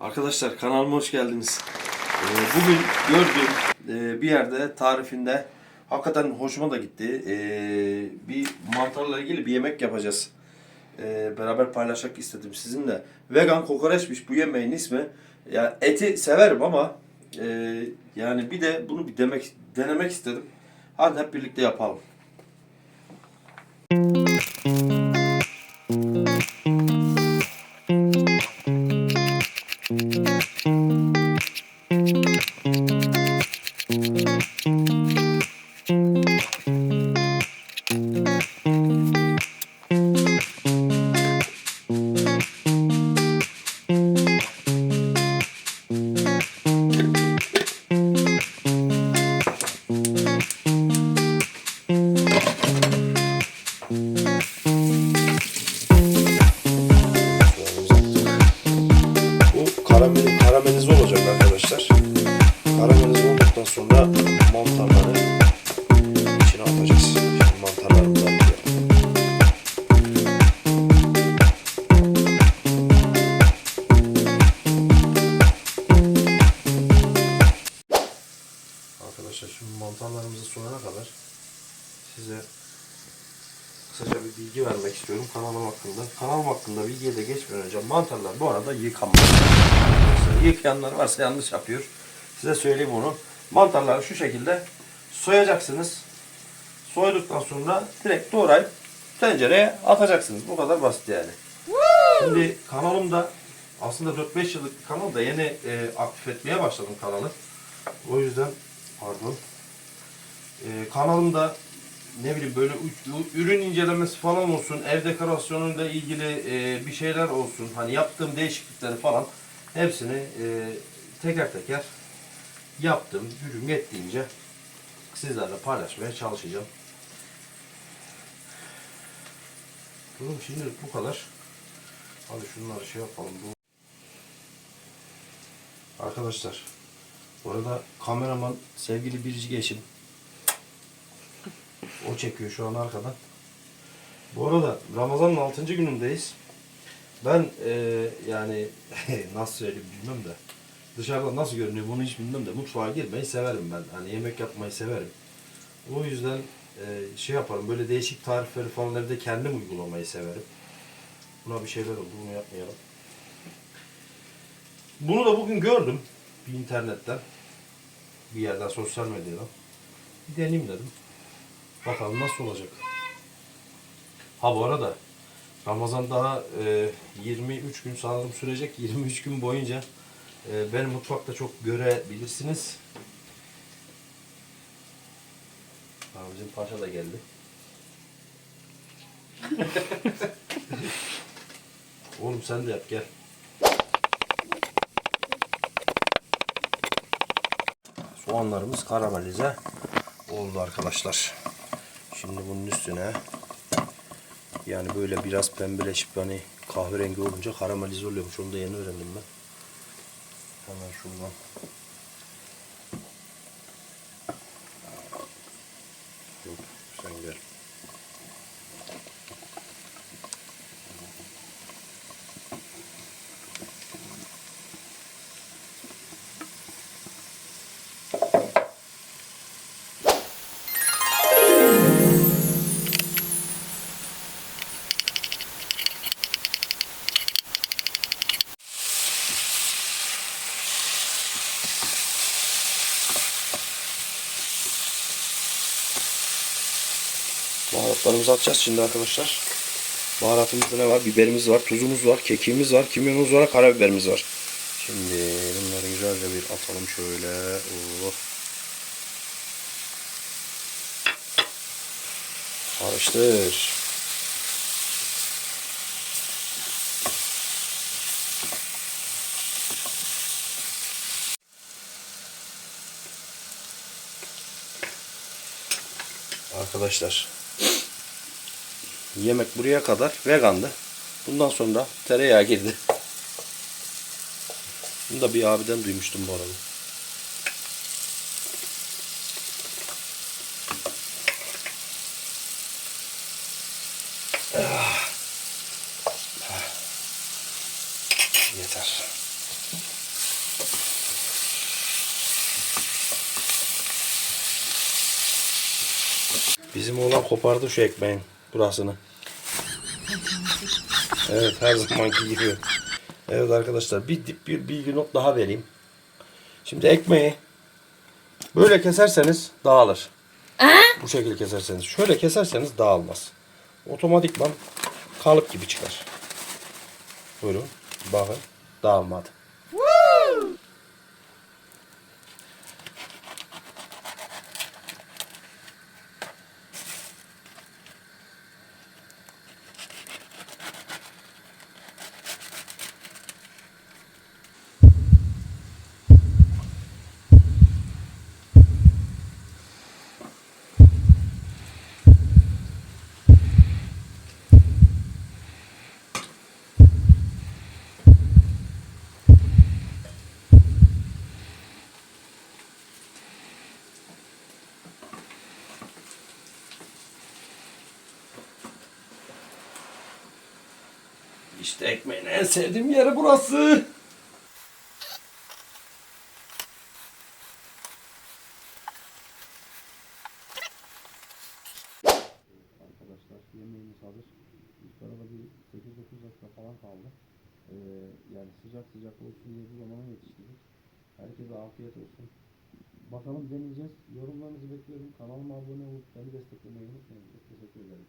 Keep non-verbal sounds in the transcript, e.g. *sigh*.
Arkadaşlar kanalıma hoş geldiniz. Ee, bugün gördüğüm e, bir yerde tarifinde hakikaten hoşuma da gitti. Ee, bir mantarla ilgili bir yemek yapacağız. Ee, beraber paylaşmak istedim sizinle. Vegan kokoreçmiş bu yemeğin ismi. Ya eti severim ama e, yani bir de bunu bir demek denemek istedim. Hadi hep birlikte yapalım. Hakkında. Kanalım hakkında bilgiye de geçmeden önce mantarlar bu arada yıkanmaz. Arkadaşlar, Yıkayanlar varsa yanlış yapıyor. Size söyleyeyim onu. Mantarları şu şekilde soyacaksınız. Soyduktan sonra direkt doğrayıp tencereye atacaksınız. Bu kadar basit yani. Şimdi kanalımda aslında 4-5 yıllık bir kanal da yeni e, aktif etmeye başladım kanalı. O yüzden pardon. E, kanalımda ne bileyim böyle ürün incelemesi falan olsun, ev dekorasyonuyla ilgili e, bir şeyler olsun, hani yaptığım değişiklikleri falan hepsini e, teker teker yaptım, gücüm yettiğince sizlerle paylaşmaya çalışacağım. Durum şimdi bu kadar. Hadi şunları şey yapalım. Bu... Arkadaşlar, bu arada kameraman sevgili biricik eşim. O çekiyor şu an arkadan. Bu arada Ramazan'ın 6. günündeyiz. Ben e, yani *laughs* nasıl söyleyeyim bilmem de dışarıdan nasıl görünüyor bunu hiç bilmem de mutfağa girmeyi severim ben. Hani yemek yapmayı severim. O yüzden e, şey yaparım böyle değişik tarifleri falan evde kendim uygulamayı severim. Buna bir şeyler oldu bunu yapmayalım. Bunu da bugün gördüm bir internetten bir yerden sosyal medyadan. Bir deneyeyim dedim. Bakalım nasıl olacak. Ha bu arada Ramazan daha e, 23 gün sanırım sürecek. 23 gün boyunca e, beni mutfakta çok görebilirsiniz. Ha, bizim paşa da geldi. *laughs* Oğlum sen de yap gel. Soğanlarımız karamelize oldu arkadaşlar. Şimdi bunun üstüne yani böyle biraz pembeleşip hani kahverengi olunca karamelize oluyormuş. Onu da yeni öğrendim ben. Hemen şuradan. Dur, sen gel. Baharatlarımızı atacağız şimdi arkadaşlar. Baharatımızda ne var? Biberimiz var, tuzumuz var, kekiğimiz var, kimyonumuz var, karabiberimiz var. Şimdi bunları güzelce bir atalım şöyle. Oh. Karıştır. Arkadaşlar Yemek buraya kadar vegandı. Bundan sonra da tereyağı girdi. Bunu da bir abiden duymuştum bu arada. Ah. Yeter. Bizim oğlan kopardı şu ekmeğin burasını. Evet her zamanki gibi. Evet arkadaşlar bir dip bir bilgi not daha vereyim. Şimdi ekmeği böyle keserseniz dağılır. Bu şekilde keserseniz. Şöyle keserseniz dağılmaz. Otomatikman kalıp gibi çıkar. Buyurun. Bakın. Dağılmadı. İşte ekmeğin en sevdiğim yeri burası. Arkadaşlar yemeğimiz hazır. Yukarıda bir 8-9 dakika falan kaldı. Ee, yani sıcak sıcak olsun diye bu zamana yetiştirdik. Herkese afiyet olsun. Bakalım deneyeceğiz. Yorumlarınızı bekliyorum. Kanalıma abone olup beni desteklemeyi unutmayın. Çok teşekkür ederim.